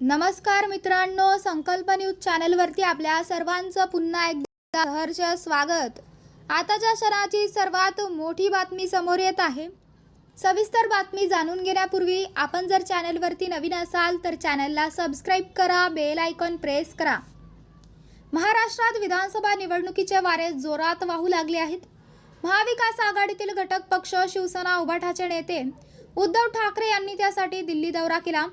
नमस्कार मित्रांनो संकल्प न्यूज चॅनलवरती आपल्या सर्वांचं पुन्हा एकदा हर्ष स्वागत. आताच्या क्षणाची सर्वात मोठी बातमी समोर येत आहे. सविस्तर बातमी जाणून घेण्यापूर्वी आपण जर चॅनलवरती नवीन असाल तर चॅनलला सबस्क्राईब करा बेल आयकॉन प्रेस करा. महाराष्ट्रात विधानसभा निवडणुकीचे वारे जोरात वाहू लागले आहेत. महाविकास आघाडीतील घटक पक्ष शिवसेना उभाठाचे नेते उद्धव ठाकरे यांनी त्यासाठी दिल्ली दौरा केला.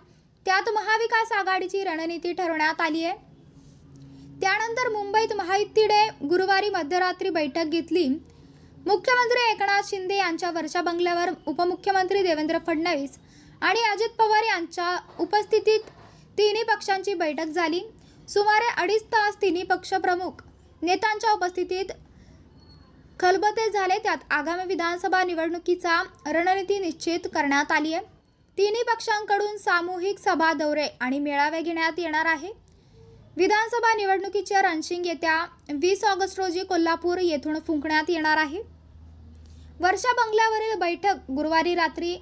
त्यात महाविकास आघाडीची रणनीती ठरवण्यात आली आहे. त्यानंतर मुंबईत महायुतीने गुरुवारी मध्यरात्री बैठक घेतली. मुख्यमंत्री एकनाथ शिंदे यांच्या वर्षा बंगल्यावर उपमुख्यमंत्री देवेंद्र फडणवीस आणि अजित पवार यांच्या उपस्थितीत तिन्ही पक्षांची बैठक झाली. सुमारे अडीच तास तिन्ही पक्षप्रमुख नेत्यांच्या उपस्थितीत खलबते झाले. त्यात आगामी विधानसभा निवडणुकीचा रणनीती निश्चित करण्यात आली आहे. तिन्ही पक्षांकडून सामूहिक सभा दौरे आणि मेळावे घेण्यात येणार आहे. विधानसभा निवडणुकीचे रणशिंग येत्या वीस ऑगस्ट रोजी कोल्हापूर येथून फुंकण्यात येणार आहे. वर्षा बंगल्यावरील बैठक गुरुवारी रात्री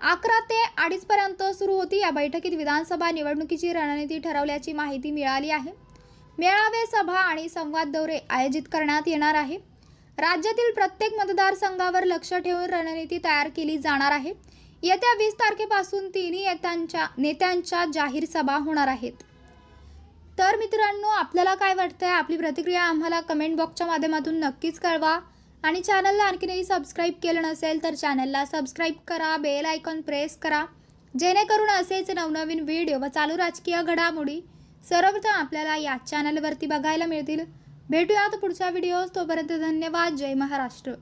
अकरा ते अडीचपर्यंत सुरू होती. या बैठकीत विधानसभा निवडणुकीची रणनीती ठरवल्याची माहिती मिळाली आहे. मेळावे सभा आणि संवाद दौरे आयोजित करण्यात येणार आहे. राज्यातील प्रत्येक मतदारसंघावर लक्ष ठेवून रणनीती तयार केली जाणार आहे. येत्या वीस तारखेपासून तिन्ही येत्यांच्या नेत्यांच्या जाहीर सभा होणार आहेत. तर मित्रांनो आपल्याला काय वाटतंय? आपली प्रतिक्रिया आम्हाला कमेंट बॉक्सच्या माध्यमातून नक्कीच कळवा. आणि चॅनलला आणखीनही सबस्क्राईब केलं नसेल तर चॅनलला सबस्क्राईब करा बेल आयकॉन प्रेस करा. जेणेकरून असेच नवनवीन व्हिडिओ व चालू राजकीय घडामोडी सर्वप्रथम आपल्याला या चॅनलवरती बघायला मिळतील. भेटूयात पुढच्या व्हिडिओज तोपर्यंत धन्यवाद. जय महाराष्ट्र.